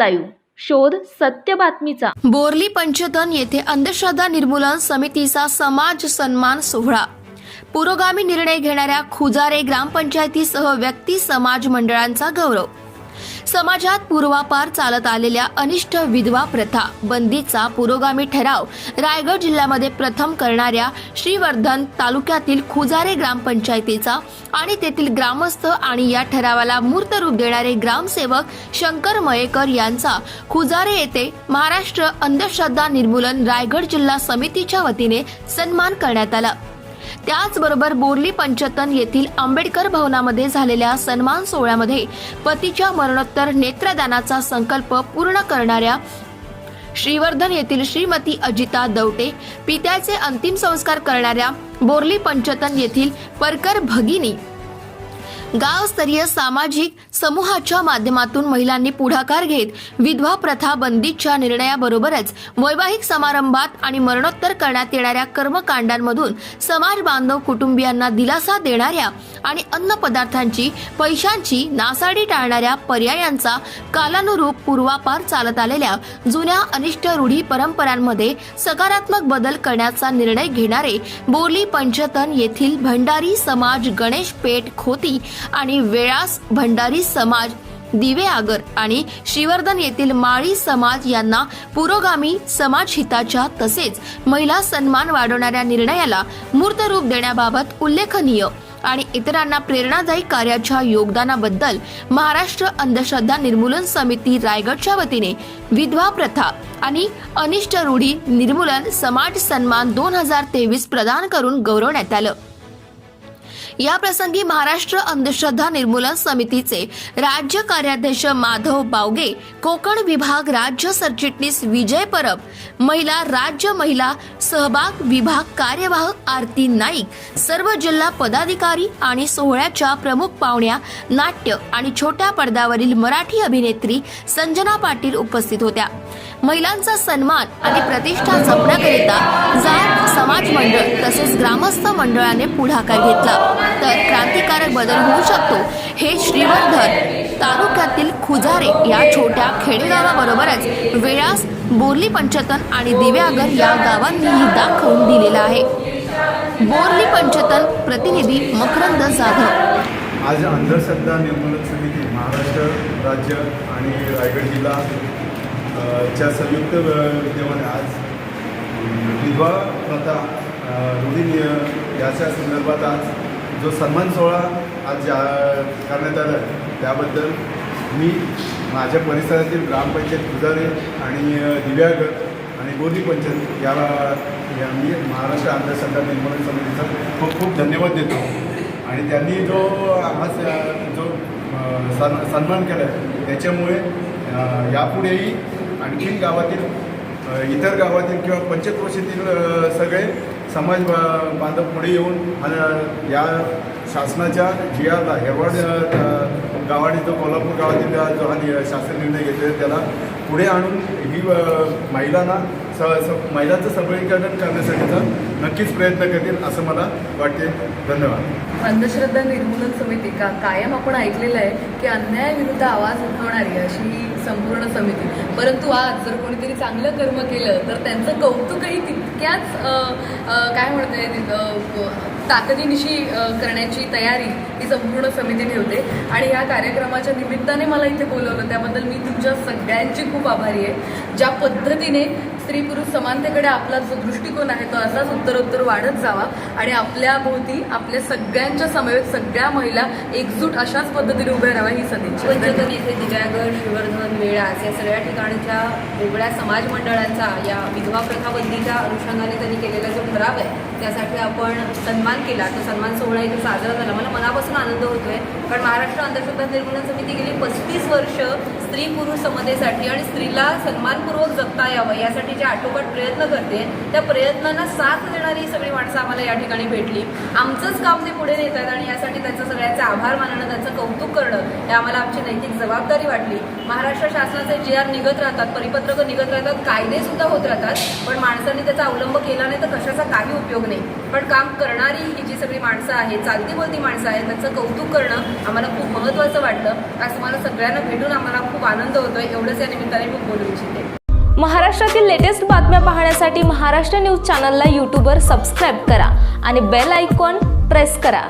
Live. शोध सत्य बातमीचा. बोरली पंचतन येथे अंधश्रद्धा निर्मूलन समितीचा समाज सन्मान सोहळा. पुरोगामी निर्णय घेणाऱ्या खुजारे ग्रामपंचायतीसह व्यक्ती समाज मंडळांचा गौरव. समाजात पूर्वापार चालत आलेल्या अनिष्ट विधवा प्रथा बंदीचा पुरोगामी ठराव रायगड जिल्ह्यामध्ये प्रथम करणाऱ्या श्रीवर्धन तालुक्यातील खुजारे ग्रामपंचायतीचा आणि तेथील ग्रामस्थ आणि या ठरावाला मूर्त रूप देणारे ग्रामसेवक शंकर मयेकर यांचा खुजारे येथे महाराष्ट्र अंधश्रद्धा निर्मूलन रायगड जिल्हा समितीच्या वतीने सन्मान करण्यात आला. त्याचबरोबर बोर्ली पंचतन येथील आंबेडकर भवनामध्ये झालेल्या सन्मान सोहळ्यामध्ये पतीच्या मरणोत्तर नेत्रदानाचा संकल्प पूर्ण करणाऱ्या श्रीवर्धन येथील श्रीमती अजिता दवटे पित्याचे अंतिम संस्कार करणाऱ्या बोर्ली पंचतन येथील परकर भगिनी गावस्तरीय सामाजिक समूहाच्या माध्यमातून महिलांनी पुढाकार घेत विधवा प्रथा बंदीच्या निर्णयाबरोबरच वैवाहिक समारंभात आणि मरणोत्तर करण्यात येणाऱ्या कर्मकांडांमधून समाज बांधव कुटुंबियांना दिलासा देणाऱ्या आणि अन्न पदार्थांची पैशांची नासाडी टाळणाऱ्या पर्यायांचा कालानुरूप पूर्वापार चालत आलेल्या जुन्या अनिष्ट रूढी परंपरांमध्ये सकारात्मक बदल करण्याचा निर्णय घेणारे बोली पंचतन येथील भंडारी समाज गणेश पेठ खोती आणि वेळास भंडारी समाज दिवे आगर आणि श्रीवर्धन येथील माळी समाज यांना पुरोगामी समाज हिताच्या तसेच महिला सन्मान वाढवणाऱ्या निर्णयाला मूर्त रूप देण्याबाबत उल्लेखनीय आणि इतरांना प्रेरणादायी कार्याच्या योगदानाबद्दल महाराष्ट्र अंधश्रद्धा निर्मूलन समिती रायगडच्या वतीने विधवा प्रथा आणि अनिष्ट रूढी निर्मूलन समाज सन्मान दोन हजार तेवीस प्रदान करून गौरवण्यात आलं. या प्रसंगी महाराष्ट्र अंधश्रद्धा निर्मूलन समितीचे राज्य कार्याध्यक्ष माधव बावगे कोकण विभाग राज्य सरचिटणीस विजय परब महिला राज्य महिला सहभाग विभाग कार्यवाहक आरती नाईक सर्व जिल्हा पदाधिकारी आणि सोहळ्याच्या प्रमुख पाहुण्या नाट्य आणि छोट्या पडद्यावरील मराठी अभिनेत्री संजना पाटील उपस्थित होत्या. महिलांचा सन्मान आणि प्रतिष्ठा जपण्याकरिता जात समाज मंडळ तसेच ग्रामस्थ मंडळाने पुढाकार घेतला. तर क्रांतिकारक बदल होऊ शकतो हे श्रीवर्धन तालुक्यातील खुजारे या छोट्या खेडेगावाबरोबरच वेळास बोरली पंचतन आणि दिव्यागर या गावांनीही दाखवून दिलेला आहे. बोरली पंचतन प्रतिनिधी मकरंद जाधव. आज अंधश्रद्धा निर्मूलन समिती महाराष्ट्र राज्य आणि रायगड जिल्हा च्या संयुक्त विद्यमाने आज विधवा प्रथा अ, याच्या संदर्भात आज जो सन्मान सोहळा आज जा करण्यात आला आहे त्याबद्दल मी माझ्या परिसरातील ग्रामपंचायत पुजारे आणि दिव्यागत आणि गोदी पंचायत याला या मी महाराष्ट्र अंधश्रद्धा निर्माण समितीचा खूप खूप धन्यवाद देतो. आणि त्यांनी जो हा जो सन सन्मान केला आहे त्याच्यामुळे यापुढेही आणखीन गावातील इतर गावातील किंवा पंचक्रोशीतील सगळे समाज बा- बांधव पुढे येऊन या शासनाच्या जी आरला हेरवाड गावाने जो कोल्हापूर गावातील जो हा शासन निर्णय घेतलेला त्याला पुढे आणून ही महिलांना स महिलांचं सबलीकरण करण्यासाठीचा नक्कीच प्रयत्न करतील असं मला वाटते. धन्यवाद. अंधश्रद्धा निर्मूलन समिती का कायम आपण ऐकलेलं आहे की अन्यायाविरुद्ध आवाज उठवणारी अशी संपूर्ण समिती. परंतु आज जर कोणीतरी चांगलं कर्म केलं तर त्यांचं कौतुकही तितक्याच काय अ, काय ताकदीनिशी करण्याची तयारी ही संपूर्ण समिती ठेवते आणि ह्या कार्यक्रमाच्या निमित्ताने मला इथे बोलवलं त्याबद्दल मी तुमच्या सगळ्यांची खूप आभारी आहे. ज्या पद्धतीने स्त्री पुरुष समानतेकडे आपला जो दृष्टिकोन आहे तो असाच उत्तरोत्तर वाढत जावा आणि आपल्या भोवती आपल्या सगळ्यांच्या समवेत सगळ्या महिला एकजूट अशाच पद्धतीने उभ्या राहाव्या ही सदिच्छा. पंचतन येथे दिव्यागर श्रीवर्धन वेळास या सगळ्या ठिकाणच्या वेगळ्या समाज मंडळांचा या विधवा प्रथा बंदीच्या अनुषंगाने त्यांनी केलेला जो ठराव आहे त्यासाठी आपण सन्मान केला. तो सन्मान सोहळा इथे साजरा झाला. मला मनापासून आनंद होतोय. कारण महाराष्ट्र अंधश्रद्धा निर्मूलन समिती गेली पस्तीस वर्ष स्त्री पुरुष समतेसाठी आणि स्त्रीला सन्मानपूर्वक जगता यावं यासाठी जे आटोकाट प्रयत्न करते त्या प्रयत्नांना साथ देणारी सगळी माणसं आम्हाला या ठिकाणी भेटली. आमचंच काम ते पुढे नेत आहेत आणि यासाठी त्यांचं सगळ्यांचे आभार मानणं त्यांचं कौतुक करणं हे आम्हाला आमची नैतिक जबाबदारी वाटली. महाराष्ट्र शासनाचे जे आर निघत राहतात परिपत्रकं निघत राहतात कायदे सुद्धा होत राहतात पण माणसांनी त्याचा अवलंब केला नाही तर कशाचा काही उपयोग नाही. पण काम करणारी ही जी सगळी माणसं आहेत चालती बोलती माणसं आहेत त्यांचं कौतुक करणं आम्हाला खूप महत्त्वाचं वाटलं. आज तुम्हाला सगळ्यांना भेटून आम्हाला खूप आनंद होतोय. एवढंच या निमित्ताने मी बोलू इच्छिते. महाराष्ट्रातील लेटेस्ट बातम्या पाहण्यासाठी महाराष्ट्र न्यूज चॅनलला यूट्यूबवर सबस्क्राईब करा आणि बेल आयकॉन प्रेस करा.